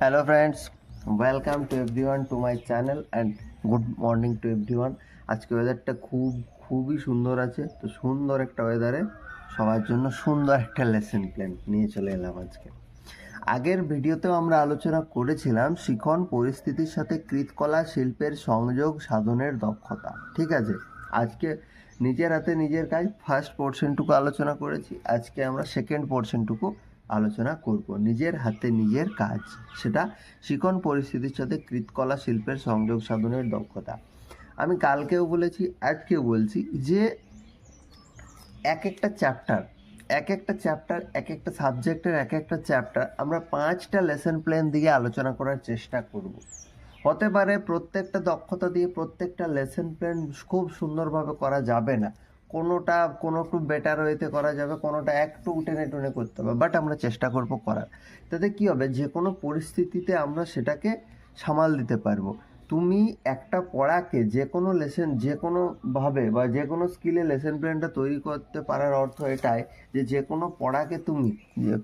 Hello friends welcome to everyone to my channel and good morning to everyone আজকে ওয়েদারটা খুব, খুবই সুন্দর আছে। তো সুন্দর একটা ওয়েদারে সবার জন্য সুন্দর একটা লেসন প্ল্যান নিয়ে চলে এলাম আজকে। আগের ভিডিওতেও আমরা আলোচনা করেছিলাম শিখন পরিস্থিতির সাথে কৃতকলা শিল্পের সংযোগ সাধনের দক্ষতা। ঠিক আছে? আজকে নিজের হাতে নিজের কাজ ফার্স্ট পোর্শনটুকু আলোচনা করেছি। আজকে আমরা সেকেন্ড পোর্শনটুকু আলোচনা করব। নিজের হাতে নিজের কাজ, সেটা শিকন পরিস্থিতির সাথে কৃতকলা শিল্পের সংযোগ সাধনের দক্ষতা। আমি কালকেও বলেছি, আজকেও বলছি যে এক একটা চ্যাপ্টার এক একটা চ্যাপ্টার এক একটা সাবজেক্টের এক একটা চ্যাপ্টার আমরা পাঁচটা লেসন প্ল্যান দিয়ে আলোচনা করার চেষ্টা করব। হতে পারে প্রত্যেকটা দক্ষতা দিয়ে প্রত্যেকটা লেসন প্ল্যান খুব সুন্দরভাবে করা যাবে না। কোনোটা কোনো একটু বেটার ওয়েতে করা যাবে, কোনোটা একটু টেনে টুনে করতে হবে বাট আমরা চেষ্টা করব করার। তাতে কি হবে? যে কোনো পরিস্থিতিতে আমরা সেটাকে সামাল দিতে পারব। তুমি একটা পড়াকে যে কোনো লেসন যে কোনোভাবে বা যে কোনো স্কিলে লেসন প্ল্যানটা তৈরি করতে পারার অর্থ এটাই যে যে কোনো পড়াকে তুমি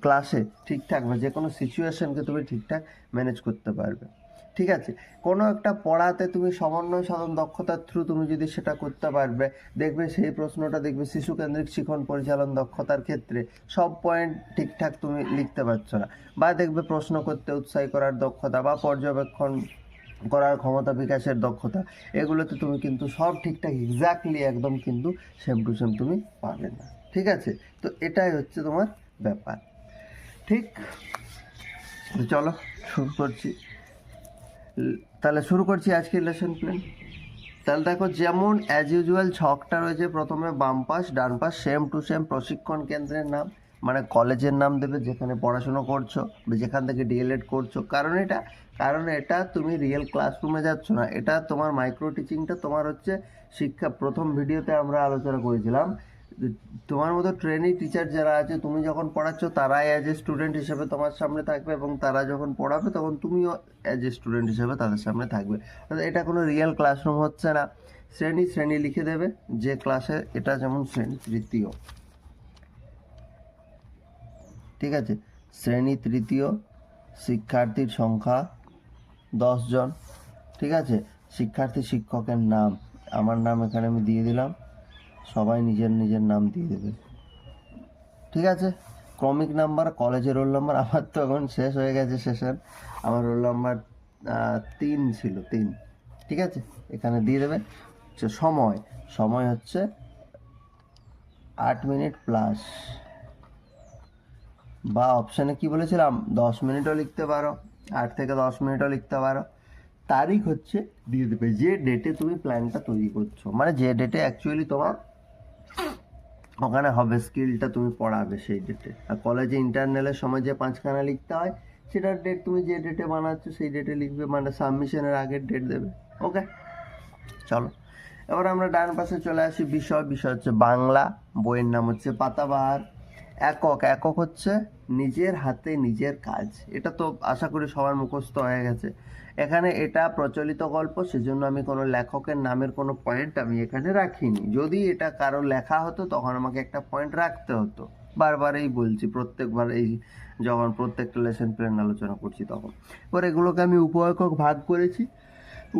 ক্লাসে ঠিকঠাক বা যে কোনো সিচুয়েশনকে তুমি ঠিকঠাক ম্যানেজ করতে পারবে। ঠিক আছে? কোনো একটা পড়াতে তুমি সমন্বয় সাধন, দক্ষতার থ্রু তুমি যদি সেটা করতে পারবে, দেখবে সেই প্রশ্নটা দেখবে শিশু কেন্দ্রিক শিখন পরিচালন দক্ষতার ক্ষেত্রে সব পয়েন্ট ঠিকঠাক তুমি লিখতে পারছ না। বা দেখবে প্রশ্ন করতে উৎসাহী করার দক্ষতা বা পর্যবেক্ষণ করার ক্ষমতা বিকাশের দক্ষতা, এগুলোতে তুমি কিন্তু সব ঠিকঠাক এক্স্যাক্টলি একদম কিন্তু সেম টু সেম তুমি পাবে না। ঠিক আছে? তো এটাই হচ্ছে তোমার ব্যাপার। ঠিক? চলো, শুরু করছি। তাহলে শুরু করছি আজকের লেসন প্ল্যান তাহলে দেখো, যেমন অ্যাজ ইউজুয়াল ছকটা রয়েছে প্রথমে বাম পাশ, ডান পাশ সেম টু সেম প্রশিক্ষণ কেন্দ্রের নাম মানে কলেজের নাম দেবে, যেখানে পড়াশুনো করছ বা যেখান থেকে ডিএলএড করছ। কারণ এটা কারণ এটা তুমি রিয়েল ক্লাসরুমে যাচ্ছ না। এটা তোমার মাইক্রো টিচিংটা তোমার হচ্ছে শিক্ষা। প্রথম ভিডিওতে আমরা আলোচনা করেছিলাম তোমার মতো ট্রেনিং টিচার যারা আছে, তুমি যখন পড়াচ্ছ, তারাই অ্যাজ এ স্টুডেন্ট হিসেবে তোমার সামনে থাকবে এবং তারা যখন পড়াবে, তখন তুমিও অ্যাজ এ স্টুডেন্ট হিসেবে তাদের সামনে থাকবে। এটা কোনো রিয়েল ক্লাসরুম হচ্ছে না। শ্রেণি শ্রেণি লিখে দেবে, যে ক্লাসে এটা যেমন শ্রেণি তৃতীয়। ঠিক আছে? শ্রেণি তৃতীয়, শিক্ষার্থীর সংখ্যা দশজন ঠিক আছে? শিক্ষার্থী শিক্ষকের নাম। আমার নাম এখানে আমি দিয়ে দিলাম। সবাই নিজের নিজের নাম দিয়ে দেবে। ঠিক আছে? ক্রমিক নাম্বার কলেজের রোল নাম্বার আমার তো এখন শেষ হয়ে গেছে সেশন আমার রোল নাম্বার তিন ছিল, তিন। ঠিক আছে? এখানে দিয়ে দেবে। সময়। সময় হচ্ছে আট মিনিট প্লাস বা অপশানে কি বলেছিলাম? দশ মিনিটও লিখতে পারো। আট থেকে দশ মিনিটও লিখতে পারো। তারিখ হচ্ছে, দিয়ে দেবে যে ডেটে তুমি প্ল্যানটা তৈরি করছ। মানে যে ডেটে অ্যাকচুয়ালি তোমার ওখানে হবে স্কিলটা তুমি পড়াবে সেই ডেটে আর কলেজে ইন্টারনালের সময় যে পাঁচখানা লিখতে হয়, সেটার ডেট তুমি যে ডেটে বানাচ্ছ, সেই ডেটে লিখবে মানে সাবমিশনের আগের ডেট দেবে। ওকে চলো। এবার আমরা ডান পাশে চলে আসি, বিষয়। বিষয় হচ্ছে বাংলা, বইয়ের নাম হচ্ছে পাতাবাহার। একক। একক হচ্ছে নিজের হাতে নিজের কাজ। এটা তো আশা করি সবার মুখস্থ হয়ে গেছে। এখানে এটা প্রচলিত গল্প, সেজন্য আমি কোনো লেখকের নামের কোনো পয়েন্ট আমি এখানে রাখিনি। যদি এটা কারও লেখা হতো, তখন আমাকে একটা পয়েন্ট রাখতে হতো। বারবার এই বলছি, প্রত্যেকবার এই যখন প্রত্যেকটা লেসন প্ল্যান আলোচনা করছি তখন। এবার এগুলোকে আমি উপএকক ভাগ করেছি।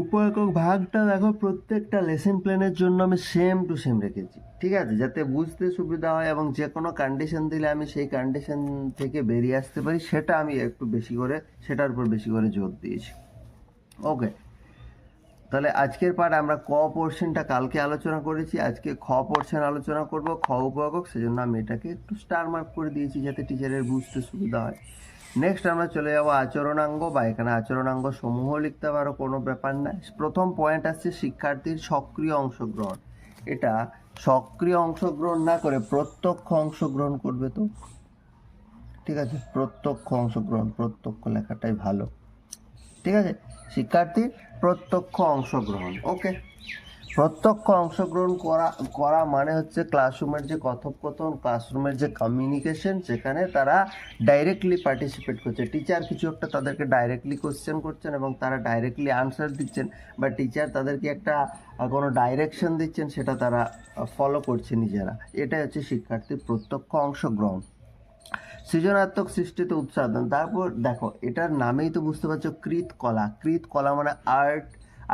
উপএকক ভাগটা দেখো প্রত্যেকটা লেসন প্ল্যানের জন্য আমি সেম টু সেম রেখেছি, ঠিক আছে? যাতে বুঝতে সুবিধা হয় এবং যে কোনো কন্ডিশন দিলে আমি সেই কন্ডিশন থেকে বেরিয়ে আসতে পারি, সেটা আমি একটু বেশি করে, সেটার উপর বেশি করে জোর দিয়েছি। ওকে তাহলে আজকের পার্ট আমরা ক পোর্শনটা কালকে আলোচনা করেছি, আজকে খ পোর্শন আলোচনা করব, খ উপভাগক সেজন্য আমি এটাকে একটু স্টার মার্ক করে দিয়েছি যাতে টিচারের বুঝতে সুবিধা হয়। নেক্সট আমরা চলে যাব আচরণাঙ্গ, বা এখানে আচরণাঙ্গ সমূহ লিখতে পারো, কোনো ব্যাপার না। প্রথম পয়েন্ট আসছে শিক্ষার্থীর সক্রিয় অংশগ্রহণ। এটা সক্রিয় অংশগ্রহণ না করে প্রত্যক্ষ অংশগ্রহণ করবে তো? ঠিক আছে, প্রত্যক্ষ অংশগ্রহণ, প্রত্যক্ষ লেখাটাই ভালো। ঠিক আছে? শিক্ষার্থীর প্রত্যক্ষ অংশগ্রহণ ওকে প্রত্যক্ষ অংশগ্রহণ করা করা মানে হচ্ছে ক্লাসরুমের যে কথোপকথন ক্লাসরুমের যে কমিউনিকেশন সেখানে তারা ডাইরেক্টলি পার্টিসিপেট করছে। টিচার কিছু একটা তাদেরকে ডাইরেক্টলি কোশ্চেন করছেন এবং তারা ডাইরেক্টলি আনসার দিচ্ছেন, বা টিচার তাদেরকে একটা কোনো ডাইরেকশন দিচ্ছেন, সেটা তারা ফলো করছে নিজেরা। এটাই হচ্ছে শিক্ষার্থীর প্রত্যক্ষ অংশগ্রহণ। সৃজনাত্মক সৃষ্টিতে উৎসাহ তারপর দেখো, এটার নামেই তো বুঝতে পারছ কৃত কলা। কৃত কলা মানে আর্ট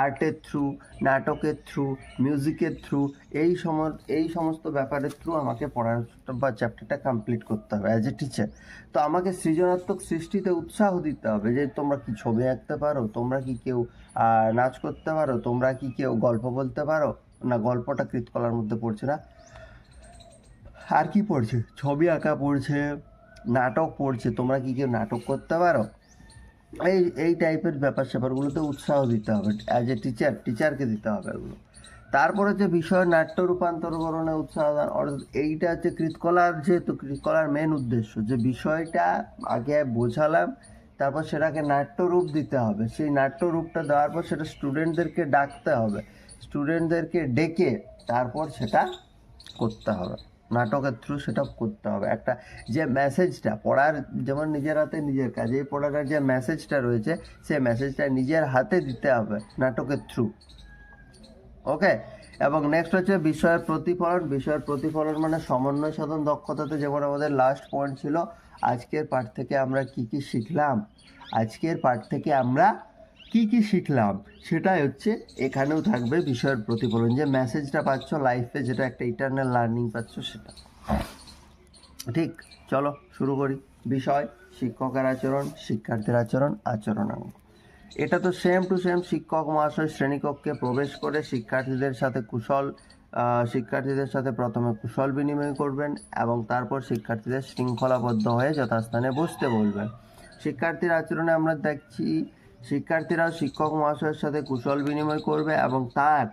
আর্টের থ্রু নাটকের থ্রু মিউজিকের থ্রু এই সম এই সমস্ত ব্যাপারের থ্রু আমাকে পড়ার বা চ্যাপ্টারটা কমপ্লিট করতে হবে অ্যাজ এ টিচার তো আমাকে সৃজনাত্মক সৃষ্টিতে উৎসাহ দিতে হবে যে তোমরা কি ছবি আঁকতে পারো? তোমরা কি কেউ নাচ করতে পারো? তোমরা কি কেউ গল্প বলতে পারো? না, গল্পটা কৃতকলার মধ্যে পড়ছে না। আর কি পড়ছে? ছবি আঁকা পড়ছে, নাটক পড়ছে, তোমরা কি কেউ নাটক করতে পারো? এই এই টাইপের ব্যাপার স্যাপারগুলোতে উৎসাহ দিতে হবে। অ্যাজ এ টিচার টিচারকে দিতে হবে এগুলো। তারপরে যে বিষয় নাট্য রূপান্তরকরণে উৎসাহ অর্থাৎ এইটা হচ্ছে কৃতকলার যেহেতু, কৃতকলার মেন উদ্দেশ্য। যে বিষয়টা আগে বোঝালাম, তারপর সেটাকে নাট্যরূপ দিতে হবে। সেই নাট্যরূপটা দেওয়ার পর সেটা স্টুডেন্টদেরকে ডাকতে হবে। স্টুডেন্টদেরকে ডেকে তারপর সেটা করতে হবে। নাটকের থ্রু সেটা করতে হবে। একটা যে মেসেজটা পড়ার যেমন নিজের হাতে নিজের কাজ, এই পড়াটার যে মেসেজটা রয়েছে, সেই মেসেজটা নিজের হাতে দিতে হবে নাটকের থ্রু ওকে এবং নেক্সট হচ্ছে বিষয়ের প্রতিফলন। বিষয়ের প্রতিফলন মানে সমন্বয় সাধন দক্ষতাতে যেমন আমাদের লাস্ট পয়েন্ট ছিল, আজকের পাঠ থেকে আমরা কি কি শিখলাম? আজকের পাঠ থেকে আমরা কি কি শিখলাম? সেটাই হচ্ছে এখানেও থাকবে বিষয়ের প্রতিফলন। যে মেসেজটা পাচ্ছ লাইফে যেটা একটা ইটারনাল লার্নিং পাচ্ছ সেটা। ঠিক, চলো শুরু করি। বিষয়, শিক্ষকের আচরণ, শিক্ষার্থীর আচরণ, আচরণাঙ্গ। এটা তো সেম টু সেম শিক্ষক, মহাশয়, শ্রেণীকক্ষে প্রবেশ করে শিক্ষার্থীদের সাথে কুশল শিক্ষার্থীদের সাথে প্রথমে কুশল বিনিময় করবেন এবং তারপর শিক্ষার্থীদের শৃঙ্খলাবদ্ধ হয়ে যথাস্থানে বসতে বলবেন। শিক্ষার্থীর আচরণে আমরা দেখছি শিক্ষার্থীরাও শিক্ষক মহাশয়ের সাথে কুশল বিনিময় করবে এবং তার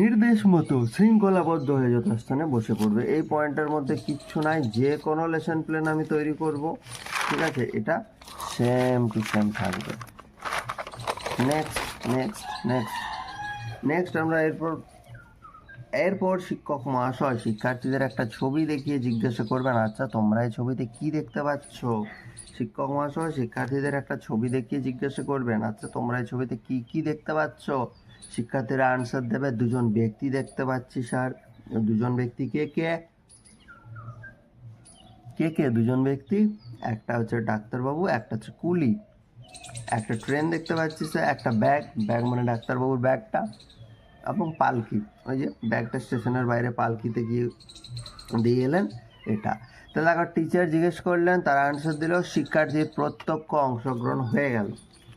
নির্দেশ মতো শৃঙ্খলাবদ্ধ হয়ে যথাস্থানে বসে পড়বে। এই পয়েন্টের মধ্যে কিচ্ছু নাই, যে কোনো লেসন প্ল্যান আমি তৈরি করব। ঠিক আছে? এটা সেম টু সেম থাকবে। নেক্সট নেক্সট নেক্সট নেক্সট আমরা এরপর এরপর শিক্ষক মহাশয় শিক্ষার্থীদের একটা ছবি দেখিয়ে জিজ্ঞাসা করবেন আচ্ছা তোমরা এই ছবিতে কি দেখতে পাচ্ছ? শিক্ষক মহাশয় শিক্ষার্থীদের একটা ছবি দেখিয়ে জিজ্ঞাসা করবেন আচ্ছা তোমরা এই ছবিতে কি কি দেখতে পাচ্ছ? শিক্ষার্থীরা আনসার দেবে, দুজন ব্যক্তি দেখতে পাচ্ছি, স্যার। দুজন ব্যক্তি কে কে? কে কে? দুজন ব্যক্তি? একটা হচ্ছে ডাক্তারবাবু, একটা হচ্ছে কুলি। একটা ট্রেন দেখতে পাচ্ছি, স্যার, একটা ব্যাগ। ব্যাগ মানে ডাক্তারবাবুর ব্যাগটা। এবং পালকি, ওই যে ব্যাগটা স্টেশনের বাইরে পালকিতে গিয়ে দিয়ে এলেন, এটা। তাহলে একবার টিচার জিজ্ঞেস করলেন, তার আনসার দিল শিক্ষার্থীর প্রত্যক্ষ অংশগ্রহণ হয়ে গেল,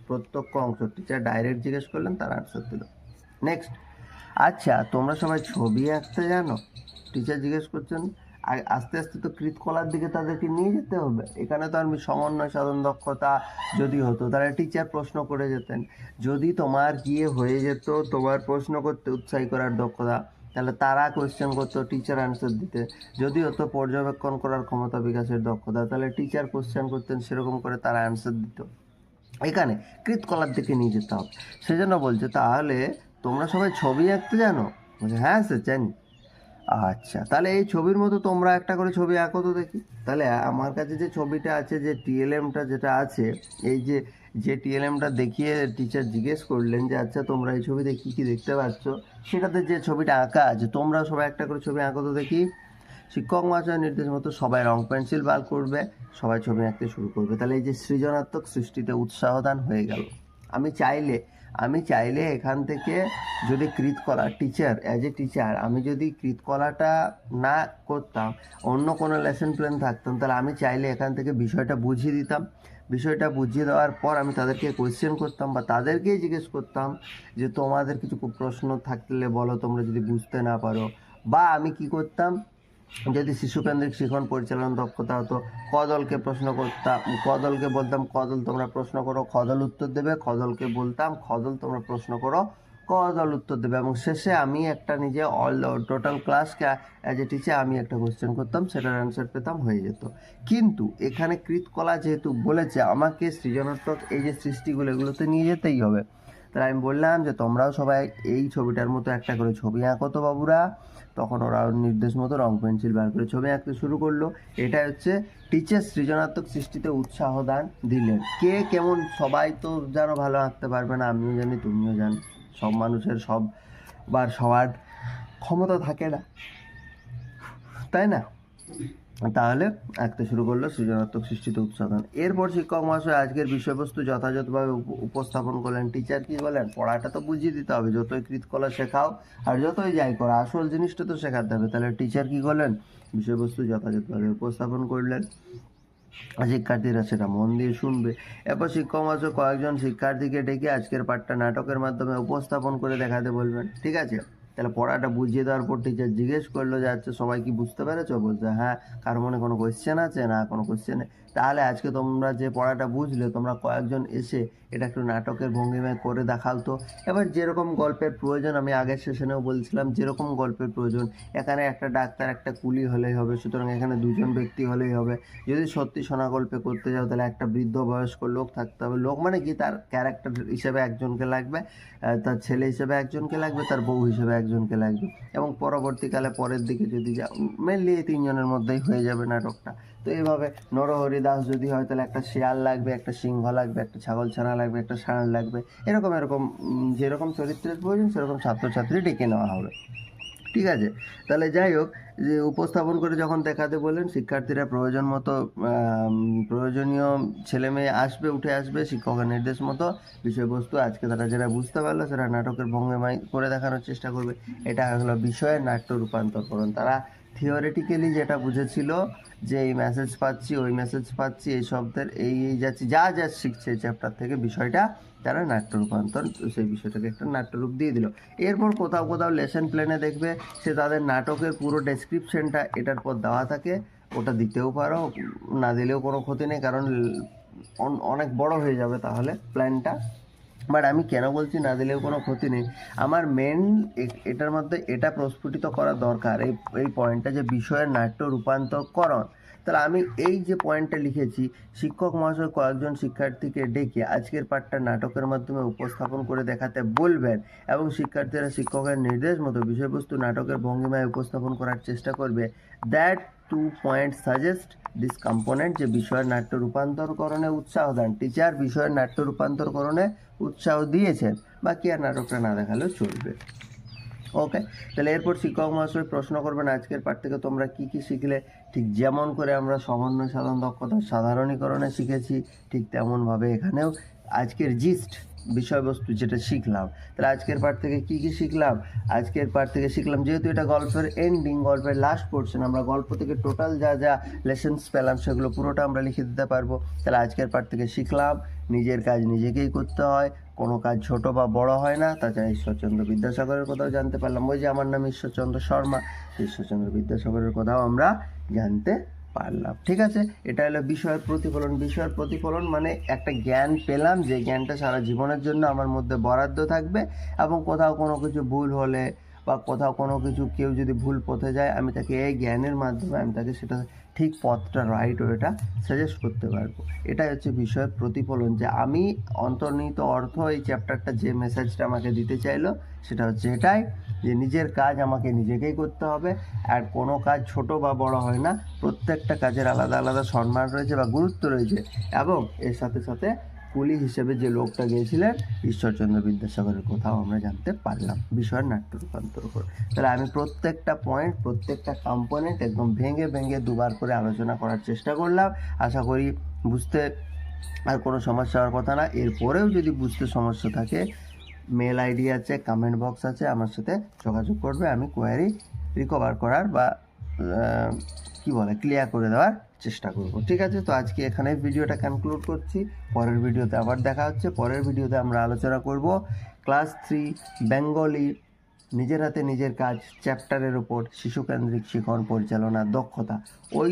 প্রত্যক্ষ অংশ। টিচার ডাইরেক্ট জিজ্ঞেস করলেন, তার আনসার দিল। নেক্সট আচ্ছা তোমরা সবাই ছবি আঁকতে জানো? টিচার জিজ্ঞেস করছেন আস্তে আস্তে তো কৃতকলার দিকে তাদেরকে নিয়ে যেতে হবে। এখানে তো আমি সমন্বয়, সাধন, দক্ষতা যদি হতো, তাহলে টিচার প্রশ্ন করে যেতেন। যদি তোমার গিয়ে হয়ে যেত তোমার প্রশ্ন করতে উৎসাহী করার দক্ষতা, তাহলে তারা কোয়েশ্চেন করতো টিচার অ্যান্সার দিতে। যদি হতো পর্যবেক্ষণ করার ক্ষমতা বিকাশের দক্ষতা, তাহলে টিচার কোয়েশ্চেন করতেন, সেরকম করে তারা অ্যান্সার দিত। এখানে কৃতকলার দিকে নিয়ে যেতে হবে। সেজন্য বলছে, তাহলে তোমরা সবাই ছবি আঁকতে জানো? বলছে হ্যাঁ স্যার জানি। আচ্ছা তাহলে এই ছবির মতো তোমরা একটা করে ছবি আঁকো তো দেখি। তাহলে আমার কাছে যে ছবিটা আছে, যে টিএলএমটা যেটা আছে, এই যে যে টিএলএমটা দেখিয়ে টিচার জিজ্ঞেস করলেন যে আচ্ছা তোমরা এই ছবিতে কী কী দেখতে পাচ্ছ? সেটাতে যে ছবিটা আঁকা আছে, তোমরা সবাই একটা করে ছবি আঁকো তো দেখি। শিক্ষক মহাশয়ের নির্দেশ মতো সবাই রং পেন্সিল বার করবে, সবাই ছবি আঁকতে শুরু করবে। তাহলে এই যে সৃজনাত্মক সৃষ্টিতে উৎসাহদান হয়ে গেল। আমি চাইলে আমি চাইলে এখান থেকে যদি কৃতকলা টিচার অ্যাজ এ টিচার আমি যদি কৃতকলাটা না করতাম, অন্য কোনো লেসন প্ল্যান থাকতাম তাহলে আমি চাইলে এখান থেকে বিষয়টা বুঝিয়ে দিতাম। বিষয়টা বুঝিয়ে দেওয়ার পর আমি তাদেরকে কোয়েশ্চেন করতাম বা তাদেরকেই জিজ্ঞেস করতাম যে তোমাদের কিছু প্রশ্ন থাকলে বলো, তোমরা যদি বুঝতে না পারো। বা আমি কি করতাম যদি শিশুকেন্দ্রিক শিখন পরিচালন দক্ষতা হতো, কদলকে প্রশ্ন করতাম, কদলকে বলতাম, কদল তোমরা প্রশ্ন করো, কদল উত্তর দেবে, কদলকে বলতাম, কদল তোমরা প্রশ্ন করো, কদল উত্তর দেবে। এবং শেষে আমি একটা নিজে অল টোটাল ক্লাসকে অ্যাজ এ টিচার আমি একটা কোয়েশ্চেন করতাম, সেটার অ্যান্সার পেতাম, হয়ে যেত। কিন্তু এখানে কৃতকলা যেহেতু বলেছে, আমাকে সৃজনাত্মক এই যে সৃষ্টিগুলো, এগুলোতে নিয়ে যেতেই হবে। তাহলে আমি বললাম যে, তোমরাও সবাই এই ছবিটার মতো একটা করে ছবি আঁকো তো বাবুরা। তখন ওরা নির্দেশ মতো রং পেন্সিল বার করে ছবি আঁকতে শুরু করল। এটাই হচ্ছে টিচার সৃজনাত্মক সৃষ্টিতে উৎসাহ দান দিলেন। কে কেমন, সবাই তো যেন ভালো আঁকতে পারবে না, আমিও জানি, তুমিও জানো, সব মানুষের সব বার সবার ক্ষমতা থাকে না। তাই না? তাহলে আঁকতে শুরু করল সৃজনাত্মক সৃষ্টিতে উৎসাধন এরপর শিক্ষক মহাশয় আজকের বিষয়বস্তু যথাযথভাবে উপস্থাপন করলেন। টিচার কি বলেন? পড়াটা তো বুঝিয়ে দিতে হবে। যতই কৃতকলা শেখাও আর যতই যাই করো, আসল জিনিসটা তো শেখাতে হবে। তাহলে টিচার কি করলেন? বিষয়বস্তু যথাযথভাবে উপস্থাপন করলেন। শিক্ষার্থীরা সেটা মন দিয়ে শুনবে। এরপর শিক্ষক মহাশয় কয়েকজন শিক্ষার্থীকে ডেকে আজকের পাঠটা নাটকের মাধ্যমে উপস্থাপন করে দেখাতে বলবেন। ঠিক আছে? তাহলে পড়াটা বুঝিয়ে দেওয়ার পর টিচার জিজ্ঞেস করল যে আচ্ছা সবাই কি বুঝতে পেরেছ? বলছে হ্যাঁ কার মনে কোনো কোয়েশ্চেন আছে? না, কোনো কোয়েশ্চেন তাহলে আজকে তোমরা যে পড়াটা বুঝলে, তোমরা কয়েকজন এসে এটা একটু নাটকের ভঙ্গিমায় করে দেখাও তো। এবার যেরকম গল্পের প্রয়োজন, আমি আগের সেশনেও বলছিলাম, যেরকম গল্পের প্রয়োজন, এখানে একটা ডাক্তার, একটা কুলি হলেই হবে, সুতরাং এখানে দুজন ব্যক্তি হলেই হবে। যদি সত্যি সোনা গল্পে করতে যাও, তাহলে একটা বৃদ্ধ বয়স্ক লোক থাকতে হবে। লোক মানে কি? তার ক্যারেক্টার হিসেবে একজনকে লাগবে তার ছেলে হিসেবে একজনকে লাগবে, তার বউ হিসেবে একজনকে লাগবে। এবং পরবর্তীকালে পরের দিকে যদি যাও মেনলি এই তিনজনের মধ্যেই হয়ে যাবে নাটকটা। তো এইভাবে নরহরি দাস যদি হয়, তাহলে একটা শিয়াল লাগবে, একটা সিংহ লাগবে, একটা ছাগল ছানা লাগবে, একটা ষাঁড় লাগবে। এরকম এরকম যেরকম চরিত্রের প্রয়োজন, সেরকম ছাত্রছাত্রী ডেকে নেওয়া হবে। ঠিক আছে? তাহলে যাই হোক, যে উপস্থাপন করে যখন দেখাতে বললেন, শিক্ষার্থীরা প্রয়োজন মতো প্রয়োজনীয় ছেলে মেয়ে আসবে, উঠে আসবে, শিক্ষকের নির্দেশ মতো বিষয়বস্তু আজকে তারা যেটা বুঝতে পারল, সেটা নাটকের ভঙ্গিমায় করে দেখানোর চেষ্টা করবে। এটা হলো বিষয়ের নাট্য রূপান্তরকরণ তারা থিওরিটিক্যালি যেটা বুঝেছিল যে এই মেসেজ পাচ্ছি, ওই মেসেজ পাচ্ছি, এই শব্দের এই এই যাচ্ছি, যা যা শিখছে এই চ্যাপ্টার থেকে বিষয়টা তারা নাট্য রূপান্তর সেই বিষয়টাকে একটা নাট্যরূপ দিয়ে দিল। এরপর কোথাও কোথাও লেসন প্ল্যানে দেখবে সে তাদের নাটকের পুরো ডেসক্রিপশনটা এটার পর দেওয়া থাকে, ওটা দিতেও পারো, না দিলেও কোনো ক্ষতি নেই, কারণ অন- অনেক বড় হয়ে যাবে তাহলে প্ল্যানটা বাট আমি কেন বলছি না দিলেও কোনো ক্ষতি নেই। আমার মেন এটার মধ্যে এটা প্রস্ফুটিত করা দরকার। এই এই পয়েন্টটা যে বিষয়ের নাট্য রূপান্তরকরণ। তাহলে আমি এই যে পয়েন্টটা লিখেছি, শিক্ষক মহাশয় কয়েকজন শিক্ষার্থীকে ডেকে আজকের পাঠটা নাটকের মাধ্যমে উপস্থাপন করে দেখাতে বলবেন এবং শিক্ষার্থীরা শিক্ষকের নির্দেশ মতো বিষয়বস্তু নাটকের ভঙ্গিমায় উপস্থাপন করার চেষ্টা করবে। That to point suggest this component যে বিষয়ের নাট্য রূপান্তরকরণে উৎসাহ দেন। টিচার বিষয়ের নাট্য রূপান্তরকরণে উৎসাহ দিয়েছেন। বাকি আর নাটকটা না দেখালেও চলবে। ওকে তাহলে এরপর শিক্ষক মহাশয় প্রশ্ন করবেন, আজকের পাঠ থেকে তোমরা কি কি শিখলে? ঠিক যেমন করে আমরা সমন্বয় সাধন দক্ষতা সাধারণীকরণে শিখেছি, ঠিক তেমনভাবে এখানেও। আজকের জিস্ট বিষয়বস্তু যেটা শিখলাম। তাহলে আজকের পাঠ থেকে কি কি শিখলাম? আজকের পাঠ থেকে শিখলাম, যেহেতু এটা গল্পের এন্ডিং গল্পের লাস্ট পোর্শন আমরা গল্প থেকে টোটাল যা যা লেসেন্স পেলাম সেগুলো পুরোটা আমরা লিখে দিতে পারব। তাহলে আজকের পাঠ থেকে শিখলাম, নিজের কাজ নিজেকেই করতে হয়, কোনো কাজ ছোট বা বড় হয় না। তাছাড়া ঈশ্বরচন্দ্র বিদ্যাসাগরের কথাও জানতে পারলাম। ওই যে আমার নাম ঈশ্বরচন্দ্র শর্মা ঈশ্বরচন্দ্র বিদ্যাসাগরের কথাও আমরা জানতে পারলাম। ঠিক আছে? এটা হলো বিষয়ের প্রতিফলন। বিষয়ের প্রতিফলন মানে একটা জ্ঞান পেলাম, যে জ্ঞানটা সারা জীবনের জন্য আমার মধ্যে বরাদ্দ থাকবে এবং কোথাও কোনো কিছু ভুল হলে বা কোথাও কোনো কিছু কেউ যদি ভুল পথে যায়, আমি তাকে এই জ্ঞানের মাধ্যমে আমি তাকে সেটা ঠিক পথটা রাইট ওয়েটা সাজেস্ট করতে পারব। এটাই হচ্ছে বিষয়ের প্রতিফলন, যে আমি অন্তর্নিহিত অর্থ এই চ্যাপ্টারটা যে মেসেজটা আমাকে দিতে চাইলো, সেটা হচ্ছে এটাই। যে নিজের কাজ আমাকে নিজেকেই করতে হবে, আর কোনো কাজ ছোট বা বড় হয় না। প্রত্যেকটা কাজের আলাদা আলাদা সম্মান রয়েছে বা গুরুত্ব রয়েছে। এবং এর সাথে সাথে কুলি হিসেবে যে লোকটা গিয়েছিলেন, ঈশ্বরচন্দ্র বিদ্যাসাগরের কথাও আমরা জানতে পারলাম। বিষয়ের নাট্য রূপান্তর করে তাহলে আমি প্রত্যেকটা পয়েন্ট প্রত্যেকটা কম্পোনেন্ট একদম ভেঙে ভেঙে দুবার করে আলোচনা করার চেষ্টা করলাম। আশা করি বুঝতে আর কোনো সমস্যা হওয়ার কথা না। এরপরেও যদি বুঝতে সমস্যা থাকে মেল আইডি আছে কমেন্ট বক্স আছে, আমার সাথে যোগাযোগ করবে, আমি কোয়ারি রিকভার করার বা কি বলে ক্লিয়ার করে দেওয়ার চেষ্টা করব। ঠিক আছে? তো আজকে এখানে ভিডিওটা কনক্লুড করছি। পরের ভিডিওতে আবার দেখা হচ্ছে। পরের ভিডিওতে আমরা আলোচনা করব ক্লাস থ্রি বেঙ্গলি নিজের হাতে নিজের কাজ চ্যাপ্টারের উপর শিশুকেন্দ্রিক শিখন পরিচালনা দক্ষতা। ওই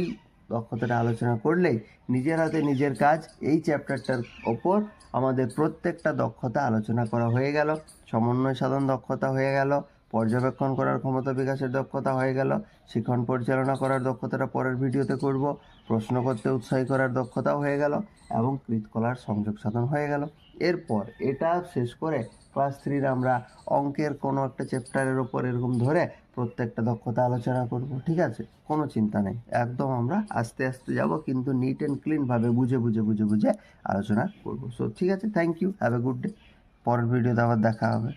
দক্ষতাটা আলোচনা করলেই নিজের হাতে নিজের কাজ এই চ্যাপ্টারটার ওপর আমাদের প্রত্যেকটা দক্ষতা আলোচনা করা হয়ে গেল। সমন্বয় সাধন দক্ষতা হয়ে গেল। পর্যবেক্ষণ করার ক্ষমতা বিকাশের দক্ষতা হয়ে গেল। শিক্ষণ পরিচালনা করার দক্ষতাটা পরের ভিডিওতে করব। প্রশ্ন করতে উৎসাহী করার দক্ষতাও হয়ে গেল এবং কৃতকলার সংযোগ সাধন হয়ে গেল। এরপর এটা শেষ করে ক্লাস থ্রির আমরা অঙ্কের কোনো একটা চ্যাপ্টারের ওপর এরকম ধরে প্রত্যেকটা দক্ষতা আলোচনা করব, ঠিক আছে? কোনো চিন্তা নেই। একদম আমরা আস্তে আস্তে যাব, কিন্তু নিট অ্যান্ড ক্লিনভাবে বুঝে বুঝে বুঝে বুঝে আলোচনা করব। সো ঠিক আছে thank you have a good day পরের ভিডিওতে আবার দেখা হবে।